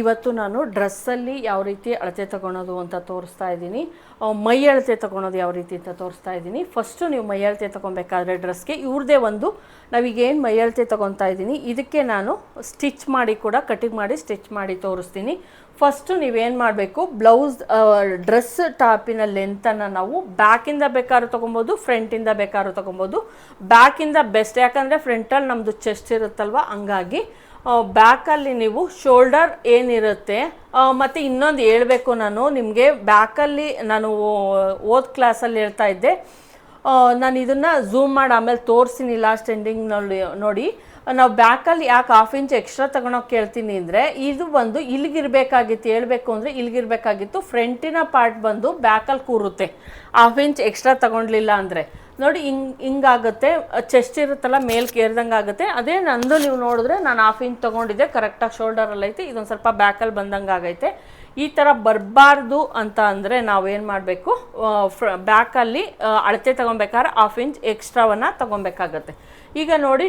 ಇವತ್ತು ನಾನು ಡ್ರೆಸ್ಸಲ್ಲಿ ಯಾವ ರೀತಿ ಅಳತೆ ತಗೊಳೋದು ಅಂತ ತೋರಿಸ್ತಾ ಇದ್ದೀನಿ. ಮೈ ಅಳತೆ ತಗೊಳೋದು ಯಾವ ರೀತಿ ಅಂತ ತೋರಿಸ್ತಾ ಇದ್ದೀನಿ. ಫಸ್ಟು ನೀವು ಮೈ ಅಳತೆ ತೊಗೊಬೇಕಾದ್ರೆ ಡ್ರೆಸ್ಗೆ ಇವ್ರದ್ದೇ ಒಂದು, ನಾವೀಗೇನು ಮೈ ಅಳತೆ ತೊಗೊತಾ ಇದ್ದೀನಿ. ಇದಕ್ಕೆ ನಾನು ಸ್ಟಿಚ್ ಮಾಡಿ ಕೂಡ, ಕಟಿಂಗ್ ಮಾಡಿ ಸ್ಟಿಚ್ ಮಾಡಿ ತೋರಿಸ್ತೀನಿ. ಫಸ್ಟು ನೀವೇನು ಮಾಡಬೇಕು, ಬ್ಲೌಸ್ ಡ್ರೆಸ್ ಟಾಪಿನ ಲೆಂತನ್ನು ನಾವು ಬ್ಯಾಕಿಂದ ಬೇಕಾದ್ರೂ ತೊಗೊಬೋದು ಫ್ರಂಟಿಂದ ಬೇಕಾದ್ರೂ ತೊಗೊಬೋದು ಬ್ಯಾಕಿಂದ ಬೆಸ್ಟ್, ಯಾಕಂದರೆ ಫ್ರಂಟಲ್ಲಿ ನಮ್ಮದು ಚೆಸ್ಟ್ ಇರುತ್ತಲ್ವ, ಹಂಗಾಗಿ ಬ್ಯಾಕಲ್ಲಿ ನೀವು ಶೋಲ್ಡರ್ ಏನಿರುತ್ತೆ ಮತ್ತು ಇನ್ನೊಂದು ಹೇಳಬೇಕು ನಾನು, ನಿಮಗೆ ಬ್ಯಾಕಲ್ಲಿ ನಾನು ಓದ್ ಕ್ಲಾಸಲ್ಲಿ ಹೇಳ್ತಾ ಇದ್ದೆ. ನಾನು ಇದನ್ನು ಝೂಮ್ ಮಾಡಿ, ಆಮೇಲೆ ತೋರಿಸ್ತೀನಿ ಲಾಸ್ಟ್ ಎಂಡಿಂಗ್ನಲ್ಲಿ ನೋಡಿ. ನಾವು ಬ್ಯಾಕಲ್ಲಿ ಯಾಕೆ ಹಾಫ್ ಇಂಚ್ ಎಕ್ಸ್ಟ್ರಾ ತಗೊಳೋಕೆ ಕೇಳ್ತೀನಿ ಅಂದರೆ, ಇದು ಬಂದು ಇಲ್ಲಿಗಿರಬೇಕಾಗಿತ್ತು, ಹೇಳಬೇಕು ಅಂದರೆ ಇಲ್ಲಿಗಿರಬೇಕಾಗಿತ್ತು ಫ್ರಂಟಿನ ಪಾರ್ಟ್ ಬಂದು ಬ್ಯಾಕಲ್ಲಿ ಕೂರುತ್ತೆ. ಹಾಫ್ ಇಂಚ್ ಎಕ್ಸ್ಟ್ರಾ ತಗೊಂಡ್ಲಿಲ್ಲ ಅಂದರೆ. ನೋಡಿ, ಹಿಂಗ್, ಹಿಂಗಾಗುತ್ತೆ ಚೆಸ್ಟ್ ಇರುತ್ತಲ್ಲ, ಮೇಲ್ ಕೇರಿದಂಗೆ ಆಗುತ್ತೆ. ಅದೇ ನಂದು ನೀವು ನೋಡಿದ್ರೆ ನಾನು ಹಾಫ್ ಇಂಚ್ ತೊಗೊಂಡಿದ್ದೆ ಕರೆಕ್ಟಾಗಿ ಶೋಲ್ಡರಲ್ಲಿ ಐತೆ. ಇದೊಂದು ಸ್ವಲ್ಪ ಬ್ಯಾಕಲ್ಲಿ ಬಂದಂಗೆ ಆಗೈತೆ. ಈ ಥರ ಬರಬಾರ್ದು ಅಂತ ಅಂದರೆ ನಾವೇನು ಮಾಡಬೇಕು ಫ್ರ ಬ್ಯಾಕಲ್ಲಿ ಅಳತೆ ತೊಗೊಬೇಕಾದ್ರೆ ಹಾಫ್ ಇಂಚ್ ಎಕ್ಸ್ಟ್ರಾವನ್ನು ತೊಗೊಬೇಕಾಗತ್ತೆ. ಈಗ ನೋಡಿ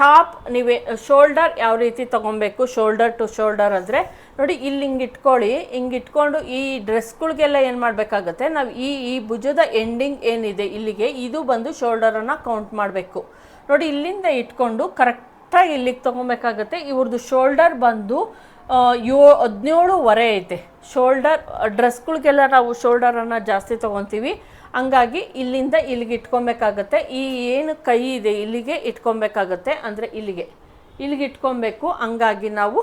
ಟಾಪ್ ನೀವೇ, ಶೋಲ್ಡರ್ ಯಾವ ರೀತಿ ತೊಗೊಬೇಕು? ಶೋಲ್ಡರ್ ಟು ಶೋಲ್ಡರ್ ಅಂದರೆ ನೋಡಿ ಇಲ್ಲಿ ಹಿಂಗೆ ಇಟ್ಕೊಳ್ಳಿ, ಹಿಂಗೆ ಇಟ್ಕೊಂಡು ಈ ಡ್ರೆಸ್ಗಳಿಗೆಲ್ಲ ಏನು ಮಾಡಬೇಕಾಗತ್ತೆ? ನಾವು ಈ ಈ ಭುಜದ ಎಂಡಿಂಗ್ ಏನಿದೆ ಇಲ್ಲಿಗೆ, ಇದು ಬಂದು ಶೋಲ್ಡರನ್ನು ಕೌಂಟ್ ಮಾಡಬೇಕು. ನೋಡಿ ಇಲ್ಲಿಂದ ಇಟ್ಕೊಂಡು ಕರೆಕ್ಟಾಗಿ ಇಲ್ಲಿಗೆ ತೊಗೊಬೇಕಾಗತ್ತೆ. ಇವ್ರದ್ದು ಶೋಲ್ಡರ್ ಬಂದು ಯೋ ಹದಿನೇಳುವರೆ ಐತೆ. ಶೋಲ್ಡರ್, ಡ್ರೆಸ್ಗಳಿಗೆಲ್ಲ ನಾವು ಶೋಲ್ಡರನ್ನು ಜಾಸ್ತಿ ತೊಗೊತೀವಿ. ಹಂಗಾಗಿ ಇಲ್ಲಿಂದ ಇಲ್ಲಿಗೆ ಇಟ್ಕೊಬೇಕಾಗತ್ತೆ. ಈ ಏನು ಕೈ ಇದೆ, ಇಲ್ಲಿಗೆ ಇಟ್ಕೊಬೇಕಾಗತ್ತೆ. ಅಂದರೆ ಇಲ್ಲಿಗೆ. ಇಲ್ಲಿಗೆ ಇಟ್ಕೊಬೇಕು. ಹಂಗಾಗಿ ನಾವು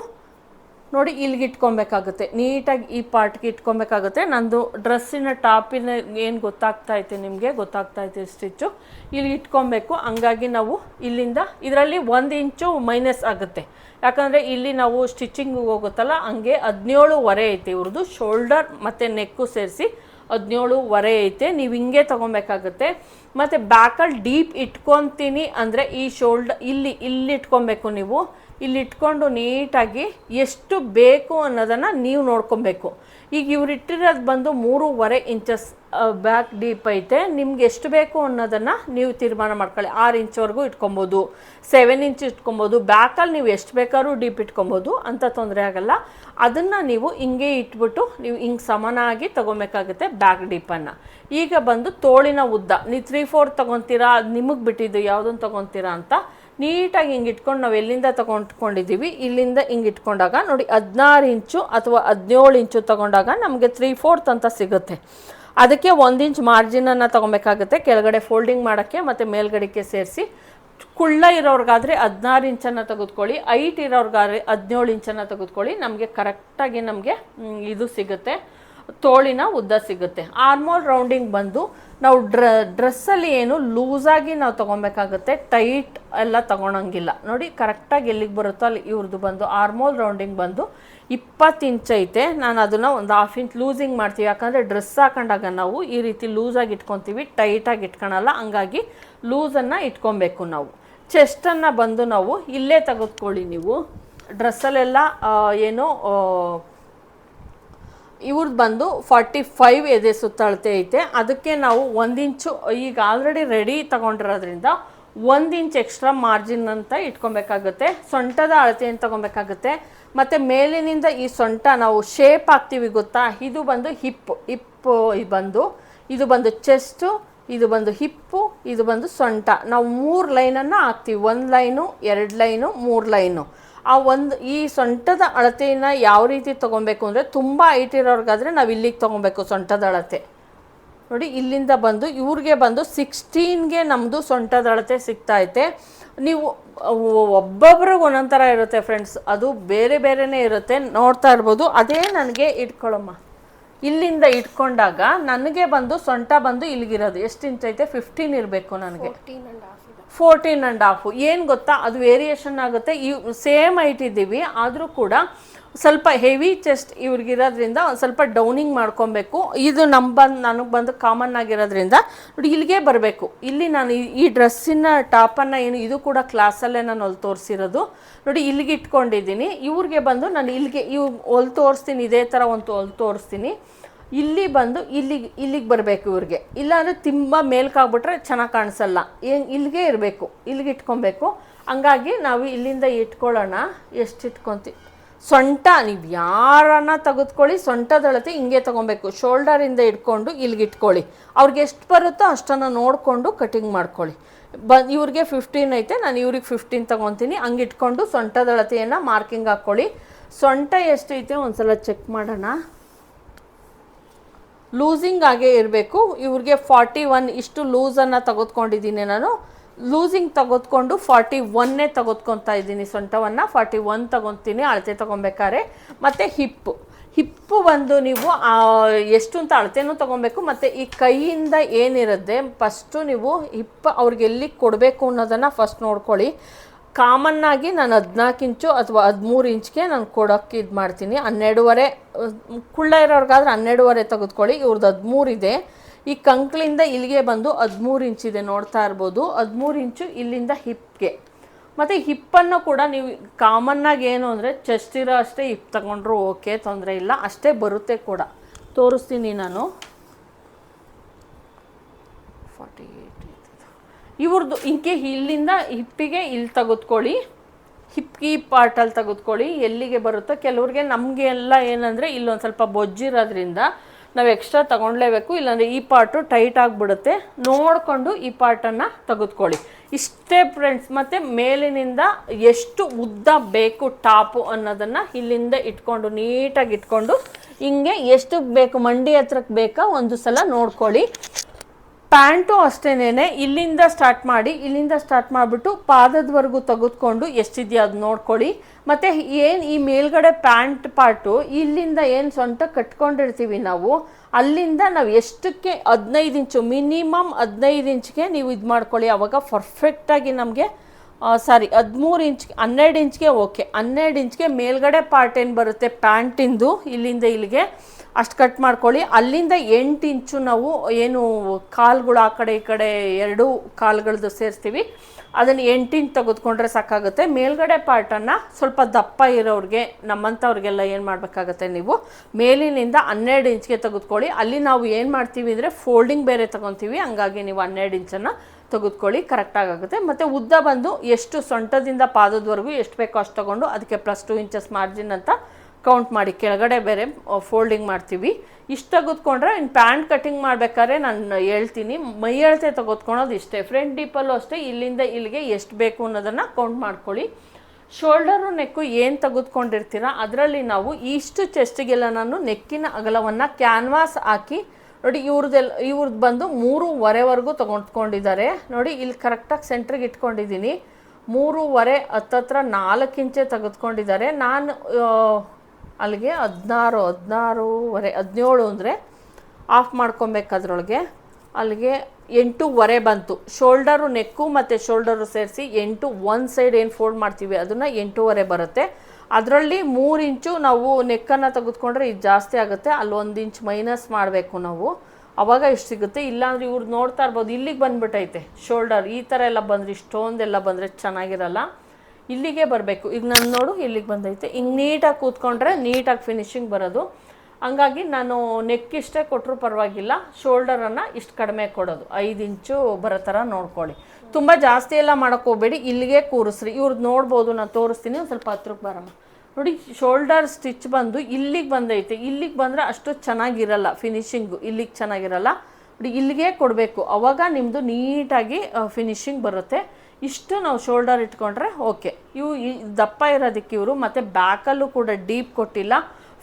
ನೋಡಿ, ಇಲ್ಲಿಗೆ ಇಟ್ಕೊಬೇಕಾಗುತ್ತೆ. ನೀಟಾಗಿ ಈ ಪಾರ್ಟ್ಗೆ ಇಟ್ಕೊಬೇಕಾಗುತ್ತೆ. ನಂದು ಡ್ರೆಸ್ಸಿನ ಟಾಪಿನ ಏನು ಗೊತ್ತಾಗ್ತಾ ಐತೆ ನಿಮಗೆ? ಗೊತ್ತಾಗ್ತಾ ಐತೆ ಸ್ಟಿಚ್ಚು. ಇಲ್ಲಿ ಇಟ್ಕೊಬೇಕು. ಹಂಗಾಗಿ ನಾವು ಇಲ್ಲಿಂದ, ಇದರಲ್ಲಿ ಒಂದು ಇಂಚು ಮೈನಸ್ ಆಗುತ್ತೆ. ಯಾಕಂದರೆ ಇಲ್ಲಿ ನಾವು ಸ್ಟಿಚಿಂಗ್ ಹೋಗುತ್ತಲ್ಲ, ಹಂಗೆ ಹದಿನೇಳುವರೆ ಐತೆ ಇವ್ರದ್ದು. ಶೋಲ್ಡರ್ ಮತ್ತು ನೆಕ್ಕು ಸೇರಿಸಿ ಹದಿನೇಳುವರೆ ಐತೆ. ನೀವು ಹಿಂಗೆ ತೊಗೊಬೇಕಾಗುತ್ತೆ. ಮತ್ತು ಬ್ಯಾಕಲ್ಲಿ ಡೀಪ್ ಇಟ್ಕೊತೀನಿ ಅಂದರೆ ಈ ಶೋಲ್ಡರ್ ಇಲ್ಲಿ ಇಲ್ಲಿ ಇಟ್ಕೊಬೇಕು ನೀವು. ಇಲ್ಲಿ ಇಟ್ಕೊಂಡು ನೀಟಾಗಿ ಎಷ್ಟು ಬೇಕು ಅನ್ನೋದನ್ನು ನೀವು ನೋಡ್ಕೊಬೇಕು. ಈಗ ಇವ್ರು ಇಟ್ಟಿರೋದು ಬಂದು ಮೂರುವರೆ ಇಂಚಸ್ ಬ್ಯಾಕ್ ಡೀಪ್ ಐತೆ. ನಿಮ್ಗೆ ಎಷ್ಟು ಬೇಕು ಅನ್ನೋದನ್ನು ನೀವು ತೀರ್ಮಾನ ಮಾಡ್ಕೊಳ್ಳಿ. ಆರು ಇಂಚ್ವರೆಗೂ ಇಟ್ಕೊಬೋದು ಸೆವೆನ್ ಇಂಚ್ ಇಟ್ಕೊಬೋದು ಬ್ಯಾಕಲ್ಲಿ ನೀವು ಎಷ್ಟು ಬೇಕಾದ್ರೂ ಡೀಪ್ ಇಟ್ಕೊಬೋದು, ಅಂತ ತೊಂದರೆ ಆಗಲ್ಲ. ಅದನ್ನು ನೀವು ಹಿಂಗೆ ಇಟ್ಬಿಟ್ಟು ನೀವು ಹಿಂಗೆ ಸಮನಾಗಿ ತೊಗೊಬೇಕಾಗುತ್ತೆ ಬ್ಯಾಕ್ ಡೀಪನ್ನು ಈಗ ಬಂದು ತೋಳಿನ ಉದ್ದ, ನೀವು ತ್ರೀ ಫೋರ್ ತೊಗೊತೀರಾ, ಅದು ನಿಮಗೆ ಬಿಟ್ಟಿದ್ದು ಯಾವುದನ್ನು ತೊಗೊತೀರಾ ಅಂತ ನೀಟಾಗಿ ಹಿಂಗೆ ಇಟ್ಕೊಂಡು ನಾವು ಎಲ್ಲಿಂದ ತಗೊಂಡ್ಕೊಂಡಿದ್ದೀವಿ? ಇಲ್ಲಿಂದ ಹಿಂಗೆ ಇಟ್ಕೊಂಡಾಗ ನೋಡಿ ಹದಿನಾರು ಇಂಚು ಅಥವಾ ಹದಿನೇಳು ಇಂಚು ತಗೊಂಡಾಗ ನಮಗೆ ತ್ರೀ ಫೋರ್ತ್ ಅಂತ ಸಿಗುತ್ತೆ. ಅದಕ್ಕೆ ಒಂದು ಇಂಚ್ ಮಾರ್ಜಿನನ್ನು ತೊಗೊಬೇಕಾಗುತ್ತೆ. ಕೆಳಗಡೆ ಫೋಲ್ಡಿಂಗ್ ಮಾಡೋಕ್ಕೆ ಮತ್ತು ಮೇಲ್ಗಡೆಗೆ ಸೇರಿಸಿ ಕುಳ್ಳ ಇರೋರ್ಗಾದರೆ ಹದಿನಾರು ಇಂಚನ್ನು ತೆಗೆದುಕೊಳ್ಳಿ ಐಟ್ ಇರೋರ್ಗಾದ್ರೆ ಹದಿನೇಳು ಇಂಚನ್ನು ತೆಗೆದುಕೊಳ್ಳಿ. ನಮಗೆ ಕರೆಕ್ಟಾಗಿ ನಮಗೆ ಇದು ಸಿಗುತ್ತೆ. ತೋಳಿನ ಉದ್ದ ಸಿಗುತ್ತೆ. ಆರ್ಮೋಲ್ ರೌಂಡಿಂಗ್ ಬಂದು ನಾವು ಡ್ರ, ಡ್ರೆಸ್ಸಲ್ಲಿ ಏನು ಲೂಸಾಗಿ ನಾವು ತೊಗೊಬೇಕಾಗುತ್ತೆ. ಟೈಟ್ ಎಲ್ಲ ತೊಗೊಳಂಗಿಲ್ಲ ನೋಡಿ ಕರೆಕ್ಟಾಗಿ ಎಲ್ಲಿಗೆ ಬರುತ್ತೋ ಅಲ್ಲಿ ಇವ್ರದ್ದು ಬಂದು ಆರ್ಮೋಲ್ ರೌಂಡಿಂಗ್ ಬಂದು ಇಪ್ಪತ್ತು ಇಂಚ್ ಐತೆ. ನಾನು ಅದನ್ನು ಒಂದು ಹಾಫ್ ಇಂಚ್ ಲೂಸಿಂಗ್ ಮಾಡ್ತೀವಿ. ಯಾಕಂದರೆ ಡ್ರೆಸ್ ಹಾಕೊಂಡಾಗ ನಾವು ಈ ರೀತಿ ಲೂಸಾಗಿ ಇಟ್ಕೊತೀವಿ. ಟೈಟಾಗಿ ಇಟ್ಕೊಳಲ್ಲ. ಹಂಗಾಗಿ ಲೂಸನ್ನು ಇಟ್ಕೊಬೇಕು ನಾವು. ಚೆಸ್ಟನ್ನು ಬಂದು ನಾವು ಇಲ್ಲೇ ತೆಗೆದುಕೊಳ್ಳಿ ನೀವು. ಡ್ರೆಸ್ಸಲ್ಲೆಲ್ಲ ಏನು ಇವ್ರದ್ದು ಬಂದು ಫಾರ್ಟಿ ಫೈವ್ ಎದೆ ಸುತ್ತಳತೆ ಐತೆ. ಅದಕ್ಕೆ ನಾವು ಒಂದು ಇಂಚು, ಈಗ ಆಲ್ರೆಡಿ ರೆಡಿ ತಗೊಂಡಿರೋದ್ರಿಂದ ಒಂದು ಇಂಚ್ ಎಕ್ಸ್ಟ್ರಾ ಮಾರ್ಜಿನ್ ಅಂತ ಇಟ್ಕೊಬೇಕಾಗುತ್ತೆ. ಸೊಂಟದ ಅಳತೆಯನ್ನು ತಗೊಬೇಕಾಗುತ್ತೆ. ಮತ್ತು ಮೇಲಿನಿಂದ ಈ ಸೊಂಟ ನಾವು ಶೇಪ್ ಹಾಕ್ತೀವಿ ಗೊತ್ತಾ? ಇದು ಬಂದು ಹಿಪ್ ಹಿಪ್ ಬಂದು, ಇದು ಬಂದು ಚೆಸ್ಟು ಇದು ಬಂದು ಹಿಪ್ಪು ಇದು ಬಂದು ಸೊಂಟ. ನಾವು ಮೂರು ಲೈನನ್ನು ಹಾಕ್ತೀವಿ. ಒಂದು ಲೈನು, ಎರಡು ಲೈನು, ಮೂರು ಲೈನು. ಆ ಒಂದು ಈ ಸೊಂಟದ ಅಳತೆಯನ್ನು ಯಾವ ರೀತಿ ತೊಗೊಬೇಕು ಅಂದರೆ ತುಂಬ ಹೈಟ್ ಇರೋರ್ಗಾದರೆ ನಾವು ಇಲ್ಲಿಗೆ ತೊಗೊಬೇಕು ಸೊಂಟದ ಅಳತೆ. ನೋಡಿ, ಇಲ್ಲಿಂದ ಬಂದು, ಇವ್ರಿಗೆ ಬಂದು ಸಿಕ್ಸ್ಟೀನ್ಗೆ ನಮ್ಮದು ಸೊಂಟದ ಅಳತೆ ಸಿಗ್ತಾ ಐತೆ. ನೀವು, ಒಬ್ಬೊಬ್ರಿಗೆ ಒಂದೊಂದು ಥರ ಇರುತ್ತೆ ಫ್ರೆಂಡ್ಸ್ ಅದು ಬೇರೆ ಬೇರೆನೇ ಇರುತ್ತೆ. ನೋಡ್ತಾ ಇರ್ಬೋದು. ಅದೇ ನನಗೆ ಇಟ್ಕೊಳ್ಳಮ್ಮ ಇಲ್ಲಿಂದ ಇಟ್ಕೊಂಡಾಗ ನನಗೆ ಬಂದು ಸೊಂಟ ಬಂದು ಇಲ್ಲಿಗಿರೋದು. ಎಷ್ಟು ಇಂಚ್ ಐತೆ? ಫಿಫ್ಟೀನ್ ಇರಬೇಕು ನನಗೆ. Fourteen and half. ಏನು ಗೊತ್ತಾ? ಅದು ವೇರಿಯೇಷನ್ ಆಗುತ್ತೆ. ಇವ್ ಸೇಮ್ ಹೈಟ್ ಇದ್ದೀವಿ ಆದರೂ ಕೂಡ ಸ್ವಲ್ಪ ಹೆವಿ ಚೆಸ್ಟ್ ಇವ್ರಿಗಿರೋದ್ರಿಂದ ಒಂದು ಸ್ವಲ್ಪ ಡೌನಿಂಗ್ ಮಾಡ್ಕೊಬೇಕು. ಇದು ನಮ್ಮ ಬಂದು ನನಗೆ ಬಂದು ಕಾಮನ್ ಆಗಿರೋದ್ರಿಂದ ನೋಡಿ, ಇಲ್ಲಿಗೆ ಬರಬೇಕು. ಇಲ್ಲಿ ನಾನು ಈ- ಈ ಡ್ರೆಸ್ಸಿನ ಟಾಪನ್ನು ಏನು, ಇದು ಕೂಡ ಕ್ಲಾಸಲ್ಲೇ ನಾನು ಹೊಲ್ ತೋರಿಸಿರೋದು. ನೋಡಿ, ಇಲ್ಲಿಗೆ ಇಟ್ಕೊಂಡಿದ್ದೀನಿ. ಇವ್ರಿಗೆ ಬಂದು ನಾನು ಇಲ್ಲಿಗೆ ಇವ್ ಹೊಲ್ ತೋರಿಸ್ತೀನಿ, ಇದೇ ಥರ ಒಂದು ಹೊಲ್ ತೋರಿಸ್ತೀನಿ. ಇಲ್ಲಿ ಬಂದು ಇಲ್ಲಿಗೆ ಇಲ್ಲಿಗೆ ಬರಬೇಕು ಇವ್ರಿಗೆ. ಇಲ್ಲಾಂದರೆ ತುಂಬ ಮೇಲ್ಕಾಗ್ಬಿಟ್ರೆ ಚೆನ್ನಾಗಿ ಕಾಣಿಸಲ್ಲ. ಏನು ಇಲ್ಲಿಗೆ ಇರಬೇಕು, ಇಲ್ಲಿಗೆ ಇಟ್ಕೊಬೇಕು. ಹಂಗಾಗಿ ನಾವು ಇಲ್ಲಿಂದ ಇಟ್ಕೊಳ್ಳೋಣ, ಎಷ್ಟು ಇಟ್ಕೊತೀವಿ ಸೊಂಟ, ನೀವು ಯಾರನ್ನ ತೆಗೆದುಕೊಳ್ಳಿ ಸೊಂಟದಳತೆ ಹಿಂಗೆ ತೊಗೊಬೇಕು. ಶೋಲ್ಡರಿಂದ ಇಟ್ಕೊಂಡು ಇಲ್ಲಿಗೆ ಇಟ್ಕೊಳ್ಳಿ. ಅವ್ರಿಗೆ ಎಷ್ಟು ಬರುತ್ತೋ ಅಷ್ಟನ್ನು ನೋಡಿಕೊಂಡು ಕಟಿಂಗ್ ಮಾಡ್ಕೊಳ್ಳಿ. ಬ ಇವ್ರಿಗೆ ಫಿಫ್ಟೀನ್ ಐತೆ, ನಾನು ಇವ್ರಿಗೆ ಫಿಫ್ಟೀನ್ ತೊಗೊತೀನಿ. ಹಂಗೆ ಇಟ್ಕೊಂಡು ಸೊಂಟದಳತೆಯನ್ನು ಮಾರ್ಕಿಂಗ್ ಹಾಕ್ಕೊಳ್ಳಿ. ಸೊಂಟ ಎಷ್ಟೈತೆ ಒಂದು ಸಲ ಚೆಕ್ ಮಾಡೋಣ. ಲೂಸಿಂಗ್ ಆಗೇ ಇರಬೇಕು. ಇವ್ರಿಗೆ ಫಾರ್ಟಿ ಒನ್ ಇಷ್ಟು ಲೂಸನ್ನು ತೆಗೆದುಕೊಂಡಿದ್ದೀನಿ ನಾನು. ಲೂಸಿಂಗ್ ತೆಗೆದುಕೊಂಡು ಫಾರ್ಟಿ ಒನ್ನೇ ತೆಗೆದುಕೊತಾ ಇದ್ದೀನಿ ಸೊಂಟವನ್ನು. ಫಾರ್ಟಿ ಒನ್ ತಗೊತೀನಿ, ಅಳತೆ ತೊಗೊಬೇಕಾದ್ರೆ. ಮತ್ತು ಹಿಪ್ಪು ಹಿಪ್ಪು ಬಂದು ನೀವು ಎಷ್ಟು ಅಂತ ಅಳತೆನೂ ತೊಗೊಬೇಕು. ಮತ್ತು ಈ ಕೈಯಿಂದ ಏನಿರುತ್ತೆ ಫಸ್ಟು ನೀವು ಹಿಪ್ ಅವ್ರಿಗೆ ಎಲ್ಲಿಗೆ ಕೊಡಬೇಕು ಅನ್ನೋದನ್ನು ಫಸ್ಟ್ ನೋಡ್ಕೊಳ್ಳಿ. ಕಾಮನ್ ಆಗಿ ನಾನು ಹದಿನಾಲ್ಕು ಇಂಚು ಅಥವಾ ಹದಿಮೂರು ಇಂಚ್ಗೆ ನಾನು ಕೊಡೋಕ್ಕೆ ಇದು ಮಾಡ್ತೀನಿ. ಹನ್ನೆರಡುವರೆ, ಕುಳ್ಳ ಇರೋರ್ಗಾದ್ರೆ ಹನ್ನೆರಡುವರೆ ತೆಗೆದುಕೊಳ್ಳಿ. ಇವ್ರದ್ದು ಹದಿಮೂರು ಇದೆ. ಈ ಕಂಕ್ಳಿಂದ ಇಲ್ಲಿಗೆ ಬಂದು ಹದಿಮೂರು ಇದೆ ನೋಡ್ತಾ ಇರ್ಬೋದು. ಹದಿಮೂರು ಇಂಚು ಇಲ್ಲಿಂದ ಹಿಪ್ಗೆ. ಮತ್ತು ಹಿಪ್ಪನ್ನು ಕೂಡ ನೀವು ಕಾಮನ್ನಾಗಿ ಏನು ಅಂದರೆ ಚೆಸ್ಟ್ ಇರೋ ಅಷ್ಟೇ ಹಿಪ್ ತಗೊಂಡ್ರು ಓಕೆ ತೊಂದರೆ ಇಲ್ಲ. ಅಷ್ಟೇ ಬರುತ್ತೆ ಕೂಡ. ತೋರಿಸ್ತೀನಿ ನಾನು. ಫಾರ್ಟಿ ಇವ್ರದ್ದು ಹಿಂಗೆ ಇಲ್ಲಿಂದ ಹಿಪ್ಪಿಗೆ ಇಲ್ಲಿ ತೆಗೆದುಕೊಳ್ಳಿ, ಹಿಪ್ಕಿ ಪಾರ್ಟಲ್ಲಿ ತೆಗೆದುಕೊಳ್ಳಿ, ಎಲ್ಲಿಗೆ ಬರುತ್ತೋ, ಕೆಲವ್ರಿಗೆ ನಮಗೆ ಎಲ್ಲ ಏನಂದರೆ ಇಲ್ಲೊಂದು ಸ್ವಲ್ಪ ಬೊಜ್ಜಿರೋದ್ರಿಂದ ನಾವು ಎಕ್ಸ್ಟ್ರಾ ತೊಗೊಂಡ್ಲೇಬೇಕು, ಇಲ್ಲಾಂದರೆ ಈ ಪಾರ್ಟು ಟೈಟ್ ಆಗಿಬಿಡುತ್ತೆ. ನೋಡಿಕೊಂಡು ಈ ಪಾರ್ಟನ್ನು ತೆಗೆದುಕೊಳ್ಳಿ. ಇಷ್ಟೇ ಫ್ರೆಂಡ್ಸ್ ಮತ್ತು ಮೇಲಿನಿಂದ ಎಷ್ಟು ಉದ್ದ ಬೇಕು ಟಾಪು ಅನ್ನೋದನ್ನು ಇಲ್ಲಿಂದ ಇಟ್ಕೊಂಡು, ನೀಟಾಗಿ ಇಟ್ಕೊಂಡು, ಹಿಂಗೆ ಎಷ್ಟು ಬೇಕು, ಮಂಡಿ ಹತ್ರಕ್ಕೆ ಬೇಕಾ, ಒಂದು ಸಲ ನೋಡ್ಕೊಳ್ಳಿ. ಪ್ಯಾಂಟು ಅಷ್ಟೇನೆ ಇಲ್ಲಿಂದ ಸ್ಟಾರ್ಟ್ ಮಾಡಿ, ಇಲ್ಲಿಂದ ಸ್ಟಾರ್ಟ್ ಮಾಡಿಬಿಟ್ಟು ಪಾದದವರೆಗೂ ತೆಗೆದುಕೊಂಡು ಎಷ್ಟಿದೆಯೋ ಅದು ನೋಡ್ಕೊಳ್ಳಿ. ಮತ್ತು ಏನು ಈ ಮೇಲ್ಗಡೆ ಪ್ಯಾಂಟ್ ಪಾರ್ಟು, ಇಲ್ಲಿಂದ ಏನು ಸೊಂಟ ಕಟ್ಕೊಂಡಿರ್ತೀವಿ ನಾವು, ಅಲ್ಲಿಂದ ನಾವು ಎಷ್ಟಕ್ಕೆ ಹದಿನೈದು ಇಂಚು, ಮಿನಿಮಮ್ ಹದಿನೈದು ಇಂಚ್ಗೆ ನೀವು ಇದು ಮಾಡ್ಕೊಳ್ಳಿ. ಅವಾಗ ಪರ್ಫೆಕ್ಟಾಗಿ ನಮಗೆ ಸಾರಿ ಹದಿಮೂರು ಇಂಚ್, ಹನ್ನೆರಡು ಇಂಚ್ಗೆ ಓಕೆ ಹನ್ನೆರಡು ಇಂಚ್ಗೆ ಮೇಲ್ಗಡೆ ಪಾರ್ಟ್ ಏನು ಬರುತ್ತೆ? ಪ್ಯಾಂಟಿಂದು, ಇಲ್ಲಿಂದ ಇಲ್ಲಿಗೆ. ಅಷ್ಟು ಕಟ್ ಮಾಡ್ಕೊಳ್ಳಿ. ಅಲ್ಲಿಂದ ಎಂಟು ಇಂಚು ನಾವು ಏನು ಕಾಲ್ಗಳು ಆ ಕಡೆ ಈ ಕಡೆ ಎರಡು ಕಾಲ್ಗಳದ್ದು ಸೇರಿಸ್ತೀವಿ. ಅದನ್ನು ಎಂಟು ಇಂಚು ತೆಗೆದುಕೊಂಡ್ರೆ ಸಾಕಾಗುತ್ತೆ. ಮೇಲ್ಗಡೆ ಪಾರ್ಟನ್ನು ಸ್ವಲ್ಪ ದಪ್ಪ ಇರೋರಿಗೆ, ನಮ್ಮಂಥವ್ರಿಗೆಲ್ಲ ಏನು ಮಾಡಬೇಕಾಗತ್ತೆ ನೀವು? ಮೇಲಿನಿಂದ ಹನ್ನೆರಡು ಇಂಚ್ಗೆ ತೆಗೆದುಕೊಳ್ಳಿ. ಅಲ್ಲಿ ನಾವು ಏನು ಮಾಡ್ತೀವಿ ಅಂದರೆ ಫೋಲ್ಡಿಂಗ್ ಬೇರೆ ತೊಗೊತೀವಿ. ಹಂಗಾಗಿ ನೀವು ಹನ್ನೆರಡು ಇಂಚನ್ನು ತೆಗೆದುಕೊಳ್ಳಿ. ಕರೆಕ್ಟಾಗುತ್ತೆ ಮತ್ತು ಉದ್ದ ಬಂದು ಎಷ್ಟು ಸೊಂಟದಿಂದ ಪಾದದವರೆಗೂ ಎಷ್ಟು ಬೇಕೋ ಅಷ್ಟು ತೊಗೊಂಡು ಅದಕ್ಕೆ ಪ್ಲಸ್ ಟು ಇಂಚಸ್ ಮಾರ್ಜಿನ್ ಅಂತ ಕೌಂಟ್ ಮಾಡಿ, ಕೆಳಗಡೆ ಬೇರೆ ಫೋಲ್ಡಿಂಗ್ ಮಾಡ್ತೀವಿ. ಇಷ್ಟು ತೆಗೆದುಕೊಂಡ್ರೆ ಇನ್ನು ಪ್ಯಾಂಟ್ ಕಟಿಂಗ್ ಮಾಡಬೇಕಾದ್ರೆ ನಾನು ಹೇಳ್ತೀನಿ. ಮೈ ಅಳತೆ ಇಷ್ಟೇ. ಫ್ರಂಟ್ ಡೀಪಲ್ಲೂ ಅಷ್ಟೇ, ಇಲ್ಲಿಂದ ಇಲ್ಲಿಗೆ ಎಷ್ಟು ಬೇಕು ಅನ್ನೋದನ್ನು ಕೌಂಟ್ ಮಾಡ್ಕೊಳ್ಳಿ. ಶೋಲ್ಡರು ನೆಕ್ಕು ಏನು ತೆಗೆದುಕೊಂಡಿರ್ತೀರ ಅದರಲ್ಲಿ ನಾವು ಇಷ್ಟು ಚೆಸ್ಟಿಗೆಲ್ಲ ನಾನು ನೆಕ್ಕಿನ ಅಗಲವನ್ನು ಕ್ಯಾನ್ವಾಸ್ ಹಾಕಿ, ನೋಡಿ ಇವ್ರದ್ದೆಲ್ಲ ಇವ್ರದ್ದು ಬಂದು ಮೂರುವರೆವರೆಗೂ ತೊಗೊಂಡ್ಕೊಂಡಿದ್ದಾರೆ ನೋಡಿ, ಇಲ್ಲಿ ಕರೆಕ್ಟಾಗಿ ಸೆಂಟ್ರಿಗೆ ಇಟ್ಕೊಂಡಿದ್ದೀನಿ. ಮೂರುವರೆ ಹತ್ತತ್ರ ನಾಲ್ಕು ಇಂಚೆ ತೆಗೆದುಕೊಂಡಿದ್ದಾರೆ ನಾನು ಅಲ್ಲಿಗೆ ಹದಿನಾರು, ಹದಿನಾರೂವರೆ, ಹದಿನೇಳು ಅಂದರೆ ಆಫ್ ಮಾಡ್ಕೊಬೇಕಾದ್ರೊಳಗೆ ಅಲ್ಲಿಗೆ ಎಂಟೂವರೆ ಬಂತು. ಶೋಲ್ಡರು ನೆಕ್ಕು ಮತ್ತು ಶೋಲ್ಡರು ಸೇರಿಸಿ ಎಂಟು ಒಂದು ಸೈಡ್ ಏನು ಫೋಲ್ಡ್ ಮಾಡ್ತೀವಿ ಅದನ್ನು ಎಂಟೂವರೆ ಬರುತ್ತೆ. ಅದರಲ್ಲಿ ಮೂರು ಇಂಚು ನಾವು ನೆಕ್ಕನ್ನು ತೆಗೆದುಕೊಂಡ್ರೆ ಇದು ಜಾಸ್ತಿ ಆಗುತ್ತೆ. ಅಲ್ಲಿ ಒಂದು ಇಂಚ್ ಮೈನಸ್ ಮಾಡಬೇಕು ನಾವು. ಅವಾಗ ಇಷ್ಟು ಸಿಗುತ್ತೆ. ಇಲ್ಲಾಂದರೆ ಇವ್ರು ನೋಡ್ತಾ ಇರ್ಬೋದು. ಇಲ್ಲಿಗೆ ಬಂದುಬಿಟ್ಟೈತೆ ಶೋಲ್ಡರ್. ಈ ಥರ ಎಲ್ಲ ಬಂದರೆ, ಇಷ್ಟೊಂದೆಲ್ಲ ಬಂದರೆ ಚೆನ್ನಾಗಿರಲ್ಲ. ಇಲ್ಲಿಗೆ ಬರಬೇಕು. ಈಗ ನಾನು ನೋಡು ಇಲ್ಲಿಗೆ ಬಂದೈತೆ. ಹಿಂಗೆ ನೀಟಾಗಿ ಕೂತ್ಕೊಂಡ್ರೆ ನೀಟಾಗಿ ಫಿನಿಶಿಂಗ್ ಬರೋದು. ಹಂಗಾಗಿ ನಾನು ನೆಕ್ ಇಷ್ಟೇ ಕೊಟ್ಟರು ಪರವಾಗಿಲ್ಲ. ಶೋಲ್ಡರನ್ನು ಇಷ್ಟು ಕಡಿಮೆ ಕೊಡೋದು. ಐದು ಇಂಚು ಬರೋ ಥರ ನೋಡ್ಕೊಳ್ಳಿ. ತುಂಬ ಜಾಸ್ತಿ ಎಲ್ಲ ಮಾಡೋಕ್ಕೆ ಹೋಗ್ಬೇಡಿ. ಇಲ್ಲಿಗೆ ಕೂರಿಸ್ರಿ. ಇವ್ರದ್ದು ನೋಡ್ಬೋದು, ನಾನು ತೋರಿಸ್ತೀನಿ. ಒಂದು ಸ್ವಲ್ಪ ಹತ್ರಕ್ಕೆ ಬರಮ್ಮ. ನೋಡಿ ಶೋಲ್ಡರ್ ಸ್ಟಿಚ್ ಬಂದು ಇಲ್ಲಿಗೆ ಬಂದೈತೆ. ಇಲ್ಲಿಗೆ ಬಂದರೆ ಅಷ್ಟು ಚೆನ್ನಾಗಿರಲ್ಲ ಫಿನಿಶಿಂಗು ಇಲ್ಲಿಗೆ ಚೆನ್ನಾಗಿರಲ್ಲ. ನೋಡಿ, ಇಲ್ಲಿಗೆ ಕೊಡಬೇಕು. ಅವಾಗ ನಿಮ್ಮದು ನೀಟಾಗಿ ಫಿನಿಶಿಂಗ್ ಬರುತ್ತೆ. ಇಷ್ಟು ನಾವು ಶೋಲ್ಡರ್ ಇಟ್ಕೊಂಡ್ರೆ ಓಕೆ ಇವು ದಪ್ಪ ಇರೋದಕ್ಕೆ ಇವರು ಮತ್ತು ಬ್ಯಾಕಲ್ಲೂ ಕೂಡ ಡೀಪ್ ಕೊಟ್ಟಿಲ್ಲ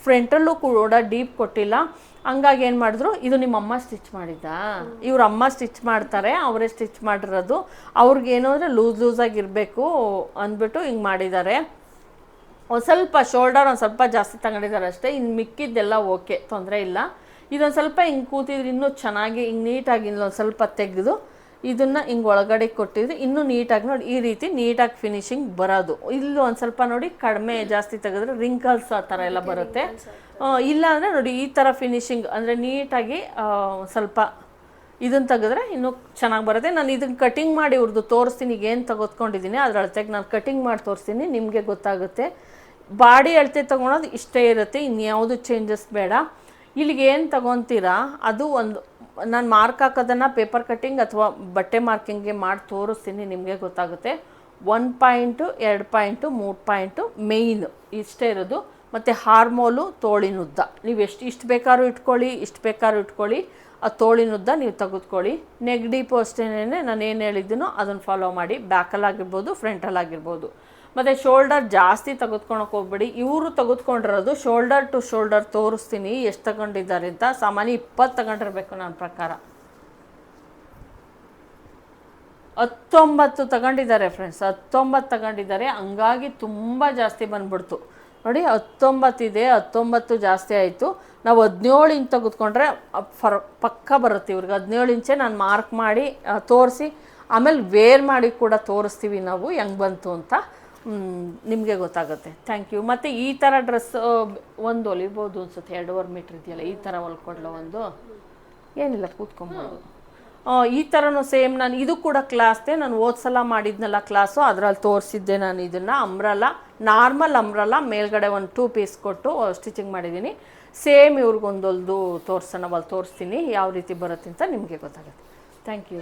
ಫ್ರಂಟಲ್ಲೂ ಕೂಡ ಡೀಪ್ ಕೊಟ್ಟಿಲ್ಲ. ಹಂಗಾಗಿ ಏನು ಮಾಡಿದ್ರು, ಇದು ನಿಮ್ಮ ಅಮ್ಮ ಸ್ಟಿಚ್ ಮಾಡಿದ್ದಾ ಇವ್ರ ಅಮ್ಮ ಸ್ಟಿಚ್ ಮಾಡ್ತಾರೆ, ಅವರೇ ಸ್ಟಿಚ್ ಮಾಡಿರೋದು. ಅವ್ರಿಗೆ ಏನು ಅಂದರೆ ಲೂಸ್ ಲೂಸಾಗಿರಬೇಕು ಅಂದ್ಬಿಟ್ಟು ಹಿಂಗೆ ಮಾಡಿದ್ದಾರೆ. ಒಂದು ಸ್ವಲ್ಪ ಶೋಲ್ಡರ್ ಒಂದು ಸ್ವಲ್ಪ ಜಾಸ್ತಿ ತಗೊಂಡಿದ್ದಾರೆ ಅಷ್ಟೇ ಇನ್ನು ಮಿಕ್ಕಿದ್ದೆಲ್ಲ ಓಕೆ ತೊಂದರೆ ಇಲ್ಲ. ಇದೊಂದು ಸ್ವಲ್ಪ ಹಿಂಗೆ ಕೂತಿದ್ರೆ ಇನ್ನೂ ಚೆನ್ನಾಗಿ, ಹಿಂಗೆ ನೀಟಾಗಿ ಇನ್ನೊಂದು ಸ್ವಲ್ಪ ತೆಗೆದು ಇದನ್ನು ಹಿಂಗೆ ಒಳಗಡೆ ಕೊಟ್ಟಿದ್ರೆ ಇನ್ನೂ ನೀಟಾಗಿ ನೋಡಿ, ಈ ರೀತಿ ನೀಟಾಗಿ ಫಿನಿಶಿಂಗ್ ಬರೋದು. ಇಲ್ಲೂ ಒಂದು ಸ್ವಲ್ಪ ನೋಡಿ ಕಡಿಮೆ ಜಾಸ್ತಿ ತೆಗೆದ್ರೆ ರಿಂಕಲ್ಸ್ ಆ ಥರ ಎಲ್ಲ ಬರುತ್ತೆ. ಇಲ್ಲ ಅಂದರೆ ನೋಡಿ ಈ ಥರ ಫಿನಿಶಿಂಗ್ ಅಂದರೆ ನೀಟಾಗಿ ಸ್ವಲ್ಪ ಇದನ್ನು ತೆಗೆದ್ರೆ ಇನ್ನೂ ಚೆನ್ನಾಗಿ ಬರುತ್ತೆ. ನಾನು ಇದನ್ನು ಕಟಿಂಗ್ ಮಾಡಿ ಇವ್ರದ್ದು ತೋರಿಸ್ತೀನಿ, ಈಗ ಏನು ತೆಗೆದುಕೊಂಡಿದ್ದೀನಿ ಅದ್ರ ಅಳತೆಗೆ ನಾನು ಕಟಿಂಗ್ ಮಾಡಿ ತೋರಿಸ್ತೀನಿ, ನಿಮಗೆ ಗೊತ್ತಾಗುತ್ತೆ. ಬಾಡಿ ಅಳತೆ ತೊಗೊಳೋದು ಇಷ್ಟೇ ಇರುತ್ತೆ, ಇನ್ಯಾವುದು ಚೇಂಜಸ್ ಬೇಡ. ಇಲ್ಲಿಗೆ ಏನು ತಗೊತೀರಾ, ಅದು ಒಂದು ನಾನು ಮಾರ್ಕ್ ಹಾಕೋದನ್ನು ಪೇಪರ್ ಕಟ್ಟಿಂಗ್ ಅಥವಾ ಬಟ್ಟೆ ಮಾರ್ಕಿಂಗ್ಗೆ ಮಾಡಿ ತೋರಿಸ್ತೀನಿ, ನಿಮಗೆ ಗೊತ್ತಾಗುತ್ತೆ. ಒನ್ ಪಾಯಿಂಟು ಎರಡು ಪಾಯಿಂಟು ಮೂರು ಪಾಯಿಂಟು ಮೇಯ್ನ್ ಇಷ್ಟೇ ಇರೋದು. ಮತ್ತು ಹಾರ್ಮೋಲು ತೋಳಿನುದ್ದ ನೀವು ಎಷ್ಟು, ಇಷ್ಟು ಬೇಕಾದ್ರೂ ಇಟ್ಕೊಳ್ಳಿ, ಇಷ್ಟು ಬೇಕಾದ್ರೂ ಇಟ್ಕೊಳ್ಳಿ. ಆ ತೋಳಿನುದ್ದ ನೀವು ತೆಗೆದುಕೊಳ್ಳಿ. ನೆಗಡಿಪು ಅಷ್ಟೇನೆ ನಾನು ಏನು ಹೇಳಿದ್ದೀನೋ ಅದನ್ನು ಫಾಲೋ ಮಾಡಿ. ಬ್ಯಾಕಲ್ಲಾಗಿರ್ಬೋದು ಫ್ರಂಟಲ್ಲಾಗಿರ್ಬೋದು ಮತ್ತು ಶೋಲ್ಡರ್ ಜಾಸ್ತಿ ತೆಗೆದುಕೊಳಕ್ಕೆ ಹೋಗ್ಬೇಡಿ. ಇವರು ತೆಗೆದುಕೊಂಡಿರೋದು ಶೋಲ್ಡರ್ ಟು ಶೋಲ್ಡರ್ ತೋರಿಸ್ತೀನಿ, ಎಷ್ಟು ತಗೊಂಡಿದ್ದಾರೆ ಅಂತ. ಸಾಮಾನ್ಯ ಇಪ್ಪತ್ತು ತಗೊಂಡಿರಬೇಕು ನನ್ನ ಪ್ರಕಾರ. ಹತ್ತೊಂಬತ್ತು ತಗೊಂಡಿದ್ದಾರೆ ಫ್ರೆಂಡ್ಸ್ ಹತ್ತೊಂಬತ್ತು ತಗೊಂಡಿದ್ದಾರೆ. ಹಂಗಾಗಿ ತುಂಬ ಜಾಸ್ತಿ ಬಂದ್ಬಿಡ್ತು. ನೋಡಿ ಹತ್ತೊಂಬತ್ತಿದೆ ಹತ್ತೊಂಬತ್ತು ಜಾಸ್ತಿ ಆಯಿತು. ನಾವು ಹದಿನೇಳು ಇಂಚ್ ತೆಗೆದುಕೊಂಡ್ರೆ ಫರ್, ಪಕ್ಕ ಬರುತ್ತೆ ಇವ್ರಿಗೆ. ಹದಿನೇಳು ಇಂಚೆ ನಾನು ಮಾರ್ಕ್ ಮಾಡಿ ತೋರಿಸಿ. ಆಮೇಲೆ ವೇರ್ ಮಾಡಿ ಕೂಡ ತೋರಿಸ್ತೀವಿ ನಾವು, ಹೆಂಗೆ ಬಂತು ಅಂತ. ನಿಮಗೆ ಗೊತ್ತಾಗುತ್ತೆ. ಥ್ಯಾಂಕ್ ಯು ಮತ್ತು ಈ ಥರ ಡ್ರೆಸ್ ಒಂದು ಹೊಲಿಬೋದು ಅನ್ಸುತ್ತೆ. ಎರಡೂವರೆ ಮೀಟ್ರ್ ಇದೆಯಲ್ಲ, ಈ ಥರ ಹೊಲ್ಕೊಡ್ಲ ಒಂದು? ಏನಿಲ್ಲ, ಕೂತ್ಕೊಬೋದು. ಈ ಥರನೂ ಸೇಮ್ ನಾನು ಇದು ಕೂಡ ಕ್ಲಾಸ್ದೆ ನಾನು ಓದ್ಸಲ ಸಲ ಮಾಡಿದ್ನಲ್ಲ ಕ್ಲಾಸು ಅದರಲ್ಲಿ ತೋರಿಸಿದ್ದೆ ನಾನು ಇದನ್ನು. ಅಂಬ್ರಲ್ಲ ನಾರ್ಮಲ್ ಅಂಬ್ರಲ್ಲ ಮೇಲ್ಗಡೆ ಒಂದು ಟೂ ಪೀಸ್ ಕೊಟ್ಟು ಸ್ಟಿಚಿಂಗ್ ಮಾಡಿದ್ದೀನಿ. ಸೇಮ್ ಇವ್ರಿಗೊಂದೊಂದು ತೋರ್ಸೋಣ ಅಲ್ಲಿ ತೋರಿಸ್ತೀನಿ. ಯಾವ ರೀತಿ ಬರುತ್ತೆ ಅಂತ ನಿಮಗೆ ಗೊತ್ತಾಗುತ್ತೆ. Thank you